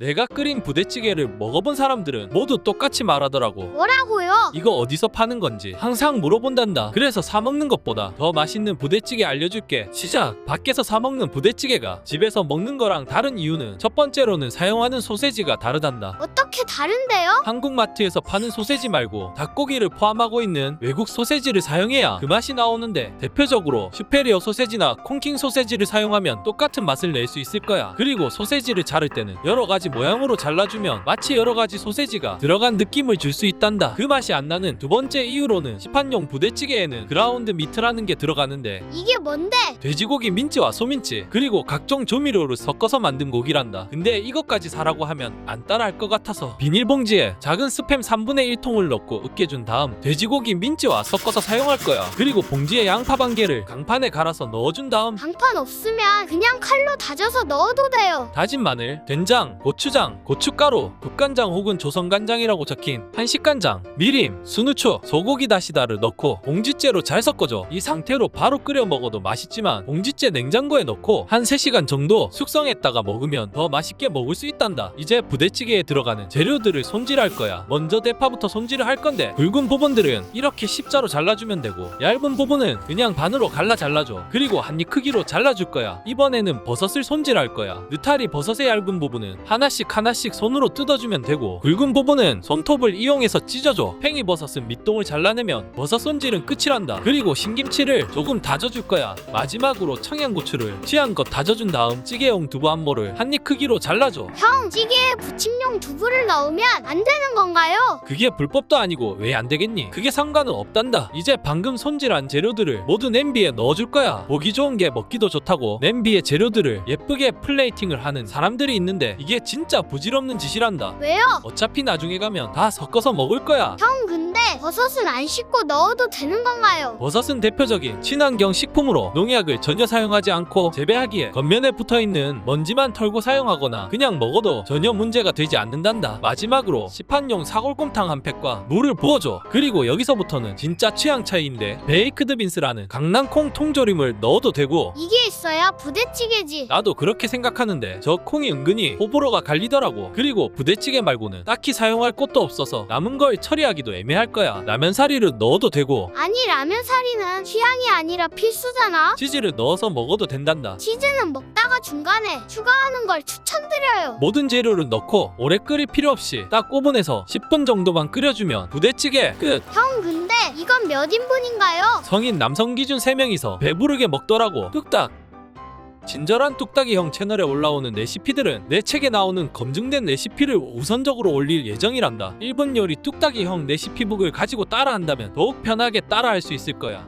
내가 끓인 부대찌개를 먹어본 사람들은 모두 똑같이 말하더라고. 뭐라고요? 이거 어디서 파는 건지 항상 물어본단다. 그래서 사 먹는 것보다 더 맛있는 부대찌개 알려줄게. 시작. 밖에서 사 먹는 부대찌개가 집에서 먹는 거랑 다른 이유는 첫 번째로는 사용하는 소세지가 다르단다. 어떻게 다른데요? 한국 마트에서 파는 소세지 말고 닭고기를 포함하고 있는 외국 소세지를 사용해야 그 맛이 나오는데 대표적으로 슈페리어 소세지나 콩킹 소세지를 사용하면 똑같은 맛을 낼 수 있을 거야. 그리고 소세지를 자를 때는 여러 가지 모양으로 잘라주면 마치 여러 가지 소세지가 들어간 느낌을 줄 수 있단다. 그 맛이 안 나는 두 번째 이유로는 시판용 부대찌개에는 그라운드 미트라는 게 들어가는데 이게 뭔데? 돼지고기 민지와 소민지 그리고 각종 조미료를 섞어서 만든 고기란다. 근데 이것까지 사라고 하면 안 따라할 것 같아서 비닐봉지에 작은 스팸 3분의 1통을 넣고 으깨준 다음 돼지고기 민지와 섞어서 사용할 거야. 그리고 봉지에 양파 반 개를 강판에 갈아서 넣어준 다음 강판 없으면 그냥 칼로 다져서 넣어도 돼요. 다진 마늘, 된장, 고추 장, 고춧가루, 국간장 혹은 조선간장이라고 적힌 한식간장, 미림, 순우추, 소고기 다시다를 넣고 봉지째로 잘 섞어줘. 이 상태로 바로 끓여 먹어도 맛있지만 봉지째 냉장고에 넣고 한 3시간 정도 숙성했다가 먹으면 더 맛있게 먹을 수 있단다. 이제 부대찌개에 들어가는 재료들을 손질할 거야. 먼저 대파부터 손질을 할 건데 굵은 부분들은 이렇게 십자로 잘라주면 되고 얇은 부분은 그냥 반으로 갈라 잘라줘. 그리고 한입 크기로 잘라줄 거야. 이번에는 버섯을 손질할 거야. 느타리 버섯의 얇은 부분은 하나 씩 하나씩 손으로 뜯어주면 되고 굵은 부분은 손톱을 이용해서 찢어줘. 팽이버섯은 밑동을 잘라내면 버섯 손질은 끝이란다. 그리고 신김치를 조금 다져줄 거야. 마지막으로 청양고추를 취향껏 다져준 다음 찌개용 두부 한 모를 한입 크기로 잘라줘. 형, 찌개에 부침용 두부를 넣으면 안 되는 건가요? 그게 불법도 아니고 왜 안 되겠니? 그게 상관은 없단다. 이제 방금 손질한 재료들을 모두 냄비에 넣어줄 거야. 보기 좋은 게 먹기도 좋다고 냄비에 재료들을 예쁘게 플레이팅을 하는 사람들이 있는데 이게 진짜 부질없는 짓이란다. 왜요? 어차피 나중에 가면 다 섞어서 먹을 거야. 형, 버섯은 안 씻고 넣어도 되는 건가요? 버섯은 대표적인 친환경 식품으로 농약을 전혀 사용하지 않고 재배하기에 겉면에 붙어 있는 먼지만 털고 사용하거나 그냥 먹어도 전혀 문제가 되지 않는단다. 마지막으로 시판용 사골곰탕 한 팩과 물을 부어줘. 그리고 여기서부터는 진짜 취향 차이인데 베이크드 빈스라는 강낭콩 통조림을 넣어도 되고 이게 있어야 부대찌개지. 나도 그렇게 생각하는데 저 콩이 은근히 호불호가 갈리더라고. 그리고 부대찌개 말고는 딱히 사용할 곳도 없어서 남은 걸 처리하기도 애매할 거야. 라면 사리를 넣어도 되고 아니, 라면 사리는 취향이 아니라 필수잖아. 치즈를 넣어서 먹어도 된단다. 치즈는 먹다가 중간에 추가하는 걸 추천드려요. 모든 재료를 넣고 오래 끓일 필요 없이 딱 5분에서 10분 정도만 끓여주면 부대찌개 끝! 형, 근데 이건 몇 인분인가요? 성인 남성 기준 3명이서 배부르게 먹더라고 뚝딱! 친절한 뚝딱이 형 채널에 올라오는 레시피들은 내 책에 나오는 검증된 레시피를 우선적으로 올릴 예정이란다. 일본 요리 뚝딱이 형 레시피북을 가지고 따라한다면 더욱 편하게 따라할 수 있을 거야.